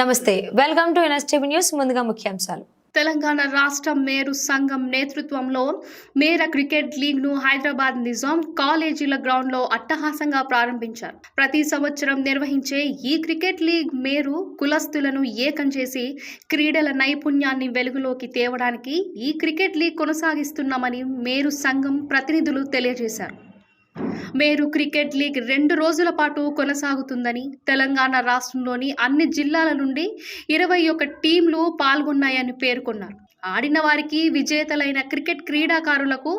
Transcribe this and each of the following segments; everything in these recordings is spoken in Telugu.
నమస్తే. వెల్కమ్ టు ఎన్ఎస్టీవీ న్యూస్ ముందుగా ముఖ్యాంశాలు. తెలంగాణ రాష్ట్ర మేరు సంఘం నేతృత్వంలో మేర క్రికెట్ లీగ్ను హైదరాబాద్ నిజాం కాలేజీల గ్రౌండ్లో అట్టహాసంగా ప్రారంభించారు. ప్రతి సంవత్సరం నిర్వహించే ఈ క్రికెట్ లీగ్ మేరు కులస్తులను ఏకం చేసి క్రీడల నైపుణ్యాన్ని వెలుగులోకి తేవడానికి ఈ క్రికెట్ లీగ్ కొనసాగిస్తున్నామని మేరు సంఘం ప్రతినిధులు తెలియజేశారు. మేరు క్రికెట్ లీగ్ రెండు రోజుల పాటు కొనసాగుతుందని తెలంగాణ రాష్ట్రంలోని అన్ని జిల్లాల నుండి ఇరవై ఒక టీంలు పాల్గొన్నాయని పేర్కొన్నారు. ఆడిన వారికి విజేతలైన క్రికెట్ క్రీడాకారులకు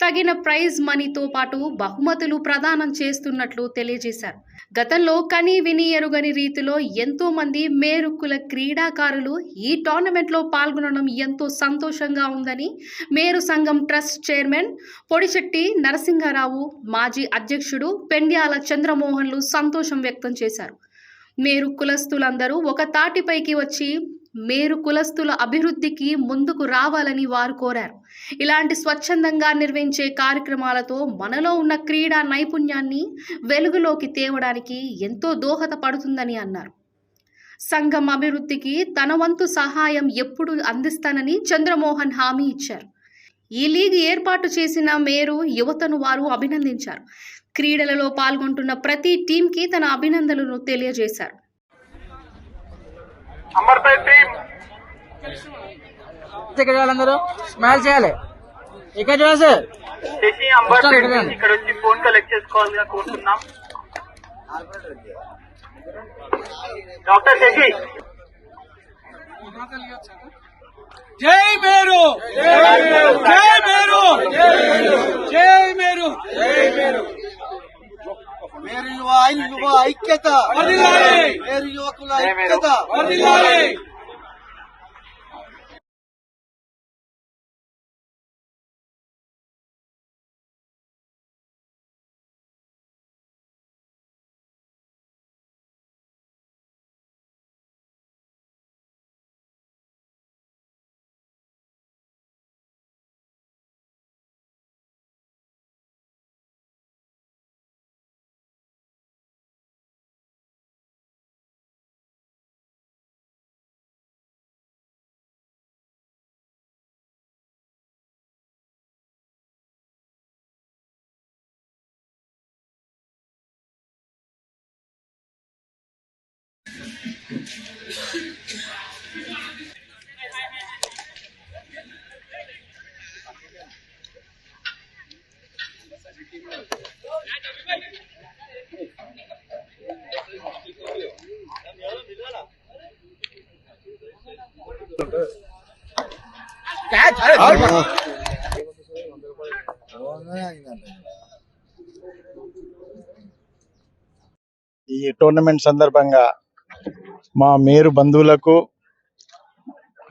తగిన ప్రైజ్ మనీతో పాటు బహుమతులు ప్రదానం చేస్తున్నట్లు తెలియజేశారు. గతంలో కని విని ఎరుగని రీతిలో ఎంతో మంది మేరుకుల క్రీడాకారులు ఈ టోర్నమెంట్లో పాల్గొనడం ఎంతో సంతోషంగా ఉందని మేరు సంఘం ట్రస్ట్ చైర్మన్ పొడిశెట్టి నరసింహారావు మాజీ అధ్యక్షుడు పెండ్యాల చంద్రమోహన్లు సంతోషం వ్యక్తం చేశారు. మేరు కులస్తులందరూ ఒక తాటిపైకి వచ్చి మేరు కులస్తుల అభివృద్ధికి ముందుకు రావాలని వారు కోరారు. ఇలాంటి స్వచ్ఛందంగా నిర్వహించే కార్యక్రమాలతో మనలో ఉన్న క్రీడా నైపుణ్యాన్ని వెలుగులోకి తేవడానికి ఎంతో దోహదపడుతుందని అన్నారు. సంఘం అభివృద్ధికి తన వంతు సహాయం ఎప్పుడు అందిస్తానని చంద్రమోహన్ హామీ ఇచ్చారు. ఈ లీగ్ ఏర్పాటు చేసిన మేరు యువతను వారు అభినందించారు. క్రీడలలో పాల్గొంటున్న ప్రతి టీంకి తన అభినందనలు తెలియజేశారు. అంబర్పేట్ టీం. ఇక్కడ చేయాలి అందరూ? స్మైల్ చేయాలి. ఇక్కడ చూడండి సార్? శశి అంబర్పేట్ నుంచి ఇక్కడ వచ్చి ఫోన్ కలెక్ట్ చేసుకోవాలిగా కోరుతున్నాం. డాక్టర్ శశి. జై మేరు! జై మేరు! జై మేరు! మేరు! యువ యువ ఐక్యత! మేరు యువకుల ఐక్యత! ఈ టోర్నమెంట్ సందర్భంగా మా మేరు బంధువులకు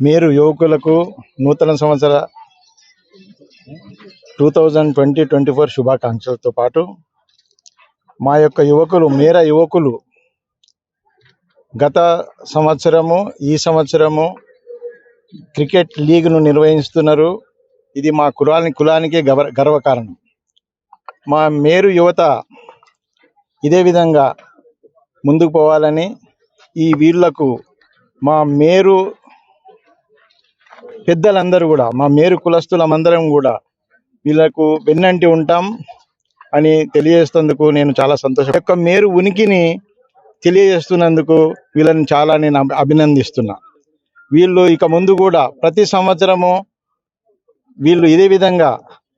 మేరు యువకులకు నూతన సంవత్సర two thousand twenty twenty four శుభాకాంక్షలతో పాటు మా యొక్క యువకులు మేర యువకులు గత సంవత్సరము ఈ సంవత్సరము క్రికెట్ లీగ్ను నిర్వహిస్తున్నారు. ఇది మా కులాని కులానికి గర్వ గర్వకారణం. మా మేరు యువత ఇదే విధంగా ముందుకు పోవాలని ఈ వీళ్ళకు మా మేరు పెద్దలందరూ కూడా మా మేరు కులస్తులమందరం కూడా వీళ్ళకు వెన్నంటి ఉంటాం అని తెలియజేస్తున్నందుకు నేను చాలా సంతోషం. యొక్క మేరు ఉనికిని తెలియజేస్తున్నందుకు వీళ్ళని చాలా నేను అభినందిస్తున్నా. వీళ్ళు ఇక ముందు కూడా ప్రతి సంవత్సరము వీళ్ళు ఇదే విధంగా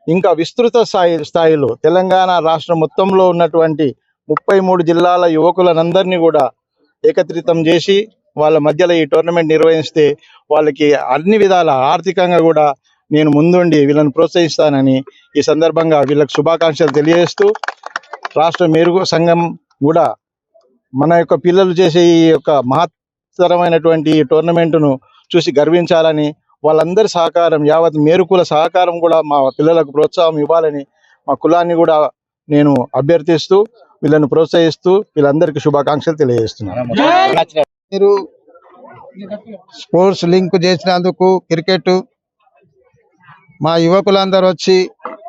ఇంకా విస్తృత స్థాయి స్థాయిలో తెలంగాణ రాష్ట్రం మొత్తంలో ఉన్నటువంటి ముప్పై మూడు జిల్లాల యువకులనందరినీ కూడా ఏకత్రితం చేసి వాళ్ళ మధ్యలో ఈ టోర్నమెంట్ నిర్వహిస్తే వాళ్ళకి అన్ని విధాల ఆర్థికంగా కూడా నేను ముందుండి వీళ్ళని ప్రోత్సహిస్తానని ఈ సందర్భంగా వీళ్ళకి శుభాకాంక్షలు తెలియజేస్తూ రాష్ట్ర మెరుగు సంఘం కూడా మన యొక్క పిల్లలు చేసే ఈ యొక్క మహత్తరమైనటువంటి ఈ టోర్నమెంటును చూసి గర్వించాలని వాళ్ళందరి సహకారం యావత్ మేరుకుల సహకారం కూడా మా పిల్లలకు ప్రోత్సాహం ఇవ్వాలని మా కులాన్ని కూడా నేను అభ్యర్థిస్తూ వీళ్ళని ప్రోత్సహిస్తూ వీళ్ళందరికీ శుభాకాంక్షలు తెలియజేస్తున్నాను. మీరు స్పోర్ట్స్ లింక్ చేసినందుకు క్రికెట్ మా యువకులందరూ వచ్చి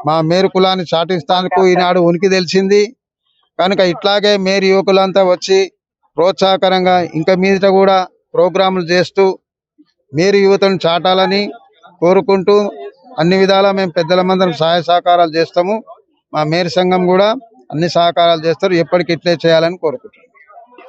మా మేరు కులాన్ని చాటిస్తానికి ఈనాడు ఉనికి తెలిసింది. కనుక ఇట్లాగే మేరు యువకులంతా వచ్చి ప్రోత్సాహకరంగా ఇంకా మీదట కూడా ప్రోగ్రాములు చేస్తూ మేరు యువతను చాటాలని కోరుకుంటూ అన్ని విధాలా మేము పెద్దల మందరం సహాయ సహకారాలు చేస్తాము. మా మేరు సంఘం కూడా అన్ని సహకారాలు చేస్తారు. ఎప్పటికి ఇట్లే చేయాలని కోరుకుంటున్నాను